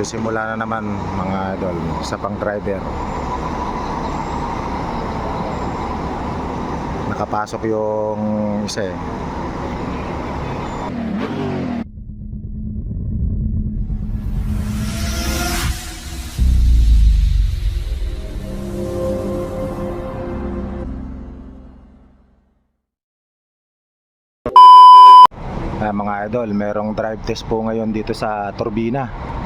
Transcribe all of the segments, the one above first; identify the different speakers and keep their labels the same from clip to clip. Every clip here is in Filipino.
Speaker 1: Sisimula na naman mga idol sa pang driver. Nakapasok yung isa eh. Ah, mga idol, merong drive test po ngayon dito sa Turbina.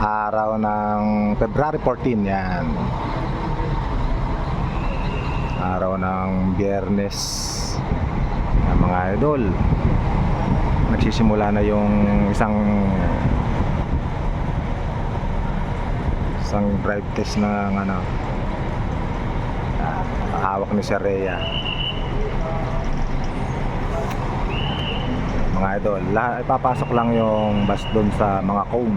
Speaker 1: Araw ng February 14 yan. Araw ng Biyernes. Yan, mga idol. Nagsisimula na yung isang isang drive test ng ano ah, hawak ni Rhea. mga idol ipapasok lang yung bus doon sa mga cone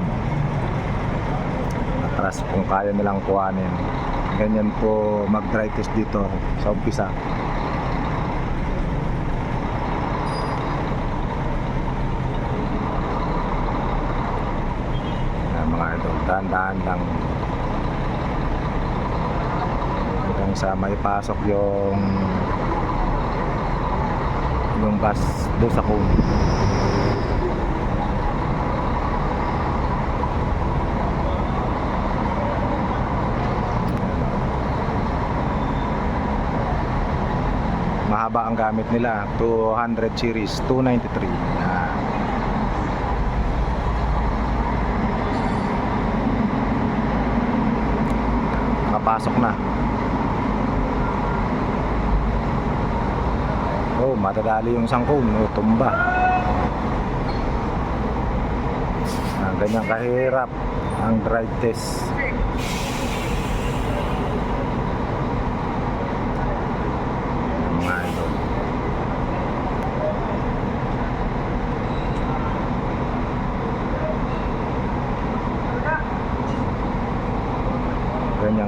Speaker 1: atras kung kaya nilang kuhanin. Ganyan po mag dry test dito sa umpisa. Yan, mga idol dahan-dahan lang. Hanggang sa may pasok yung yung bus doon sa cone mahaba ang gamit nila. 200 series 293 Yan. nakapasok na. Oh matadali yung sangkong oh, tumba. Ah, ganyan kahirap ang drive test mga idol.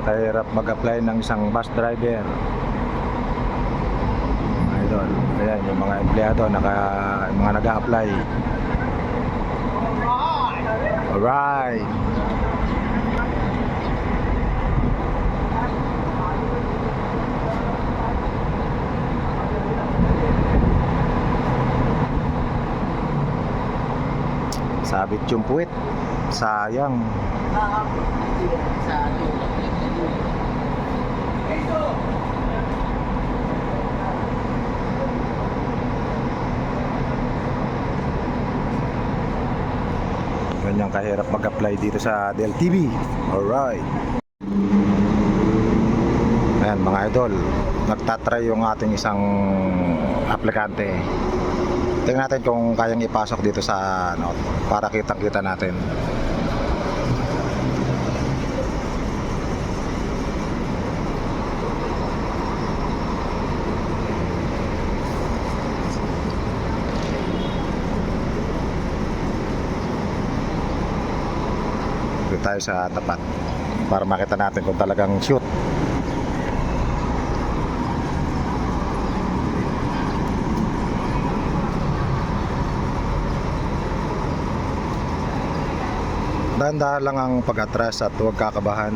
Speaker 1: Ganyan kahirap mag-apply ng isang bus driver. Idol. Ayan, yung mga empleyado, naka, mga nag-a-apply. Alright. Sabit yung puwit. Sayang. Ganyan kahirap mag-apply dito sa DLTV. Alright. Ayan mga idol. Nagtatry yung ating isang aplikante. Tingnan natin kung kayang ipasok dito sa ano, para kitang-kita natin. Dito tayo sa tapat para makita natin kung talagang shoot. Dahan-dahan lang ang pag-atras at huwag kakabahan.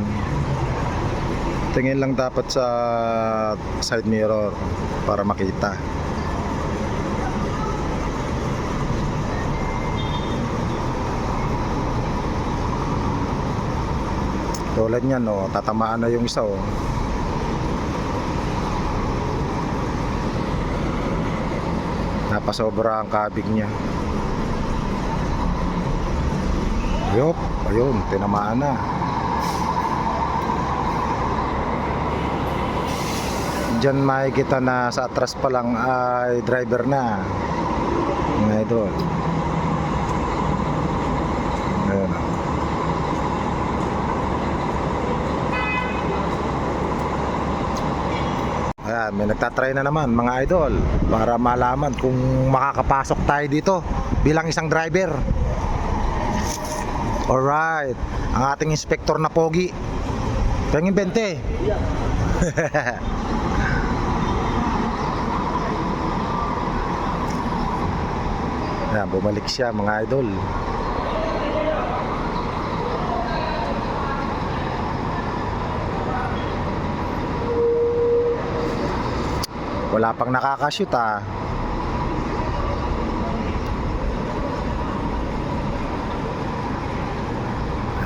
Speaker 1: Tingin lang dapat sa side mirror para makita. Tulad niyan, no, tatamaan na yung isa, oh. Napasobra ang kabig niya. Yup, ayun, tinamaan na. Diyan makikita na sa atras pa lang ay driver na. Mga idol. Ayun. oh. Ayan, may nagtatry na naman mga idol para malaman kung makakapasok tayo dito bilang isang driver. Alright, ang ating inspector na pogi. Pengin 20. Ayan, bumalik siya mga idol. Wala pang nakakashoot ah.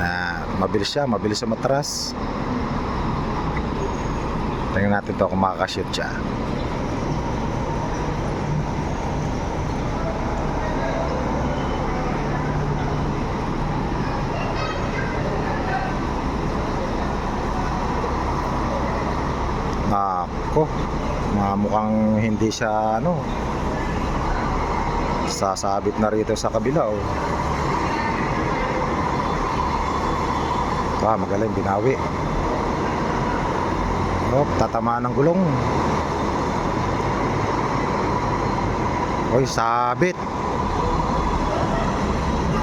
Speaker 1: Ah, mabilis siya, mabilis siya matras. Tingnan natin to kung makakashoot siya. Ako, mukhang hindi siya ano sasabit na rito sa kabila oh. Ah, magaling binawi. Oh, tatamaan ng gulong. Oy, sabit.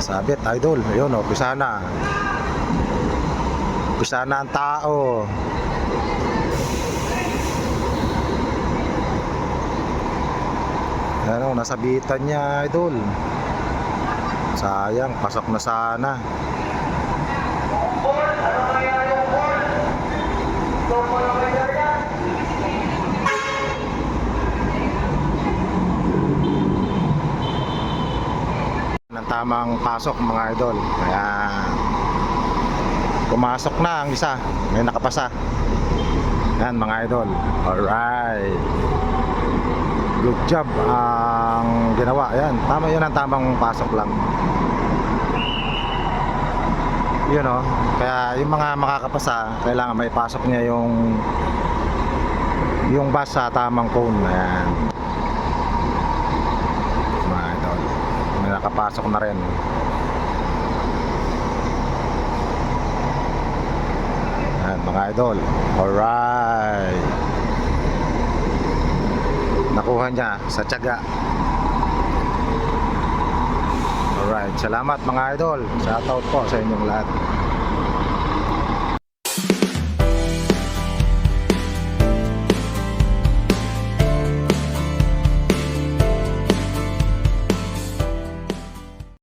Speaker 1: Sabit, idol. Ayun, oh, pisa na. Pisa na ang tao. Ano, nasabitan niya, idol. Sayang, pasok na sana. ng tamang pasok mga idol. Kaya pumasok na ang isa. May nakapasa. Yan mga idol. Alright. Good job ang ginawa. Yan. Tama yun ang tamang pasok lang. Yun o. Kaya yung mga makakapasa, kailangan may pasok niya yung yung bus sa tamang cone. Ayan. Mga idol. May nakapasok na rin. Ayan, mga idol. Alright. Nakuha niya sa tiyaga. Alright. Salamat mga idol. Shoutout po sa inyong lahat.